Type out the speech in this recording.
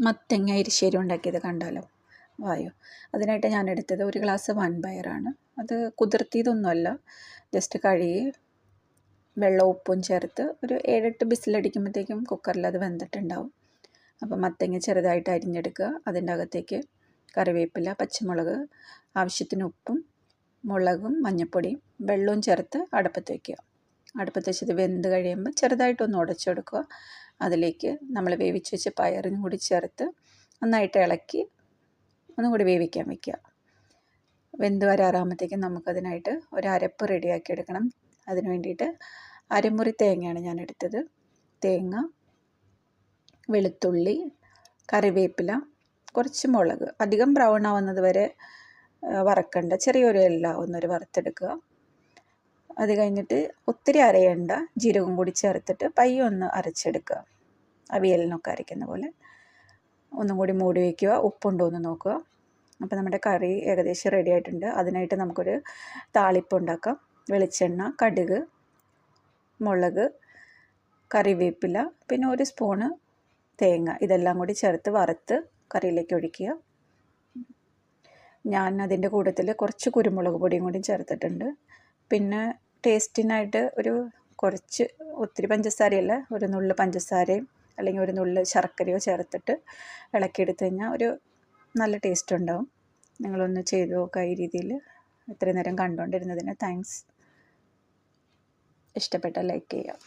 മത്തങ്ങ എരിശ്ശേരി ഉണ്ടാക്കിയത് കണ്ടാലോ? വായോ. അതിനായിട്ട് ഞാൻ എടുത്തത് ഒരു ഗ്ലാസ് വൻപയറാണ് അത് കുതിർത്തിയതൊന്നുമല്ല. ജസ്റ്റ് കഴുകി വെള്ളവും ഉപ്പും ചേർത്ത് ഒരു ഏഴെട്ട് ബിസിലടിക്കുമ്പോഴത്തേക്കും കുക്കറിൽ അത് വെന്തിട്ടുണ്ടാവും. അപ്പോൾ മത്തങ്ങ ചെറുതായിട്ട് അരിഞ്ഞെടുക്കുക. അതിന്റെ അകത്തേക്ക് കറിവേപ്പില പച്ചമുളക് ആവശ്യത്തിന് ഉപ്പും മുളകും മഞ്ഞൾപ്പൊടിയും വെള്ളവും ചേർത്ത് അടുപ്പത്ത് വയ്ക്കുക. അടുപ്പത്ത് വെച്ചത് വെന്ത് കഴിയുമ്പോൾ ചെറുതായിട്ടൊന്ന് ഉടച്ചെടുക്കുക. അതിലേക്ക് നമ്മൾ വേവിച്ച് വെച്ച പയറും കൂടി ചേർത്ത് നന്നായിട്ട് ഇളക്കി ഒന്നും കൂടി വേവിക്കാൻ വയ്ക്കുക വെന്ത് വരാറാകുമ്പോഴത്തേക്കും നമുക്കതിനായിട്ട് ഒരു അരപ്പ് റെഡിയാക്കി എടുക്കണം. അതിന് വേണ്ടിയിട്ട് അരമുറി തേങ്ങയാണ് ഞാൻ എടുത്തത്. തേങ്ങ വെളുത്തുള്ളി കറിവേപ്പില കുറച്ച് മുളക്. അധികം ബ്രൗൺ ആവുന്നത് വരെ വറക്കണ്ട. ചെറിയൊരു എല്ലാം ഒന്നൊരു വറുത്തെടുക്കുക. അത് കഴിഞ്ഞിട്ട് ഒത്തിരി അരയണ്ട ജീരകം കൂടി ചേർത്തിട്ട് പയ്യെ ഒന്ന് അരച്ചെടുക്കുക. അവിയലിനൊക്കെ അരയ്ക്കുന്ന പോലെ. ഒന്നും കൂടി മൂടി വയ്ക്കുക. ഉപ്പുണ്ടോ എന്ന് നോക്കുക. അപ്പോൾ നമ്മുടെ കറി ഏകദേശം റെഡി ആയിട്ടുണ്ട്. അതിനായിട്ട് നമുക്കൊരു താളിപ്പ് ഉണ്ടാക്കാം. വെളിച്ചെണ്ണ കടുക് മുളക് കറിവേപ്പില പിന്നെ ഒരു സ്പൂണ് തേങ്ങ. ഇതെല്ലാം കൂടി ചേർത്ത് വറുത്ത് കറിയിലേക്ക് ഒഴിക്കുക. ഞാൻ അതിന്റെ കൂട്ടത്തിൽ കുറച്ച് കുരുമുളക് പൊടിയും കൂടി ചേർത്തിട്ടുണ്ട്. പിന്നെ ടേസ്റ്റിനായിട്ട് ഒരു കുറച്ച് ഒത്തിരി പഞ്ചസാരയല്ല ഒരു നുള്ള് പഞ്ചസാരയും അല്ലെങ്കിൽ ഒരു നുള്ള് ശർക്കരയോ ചേർത്തിട്ട് ഇളക്കിയെടുത്ത് കഴിഞ്ഞാൽ ഒരു നല്ല ടേസ്റ്റ് ഉണ്ടാവും. നിങ്ങളൊന്ന് ചെയ്ത് നോക്കുക ഈ രീതിയിൽ. ഇത്രയും നേരം കണ്ടുകൊണ്ടിരുന്നതിന് താങ്ക്സ് ഇഷ്ടപ്പെട്ട ലൈക്ക് ചെയ്യുക.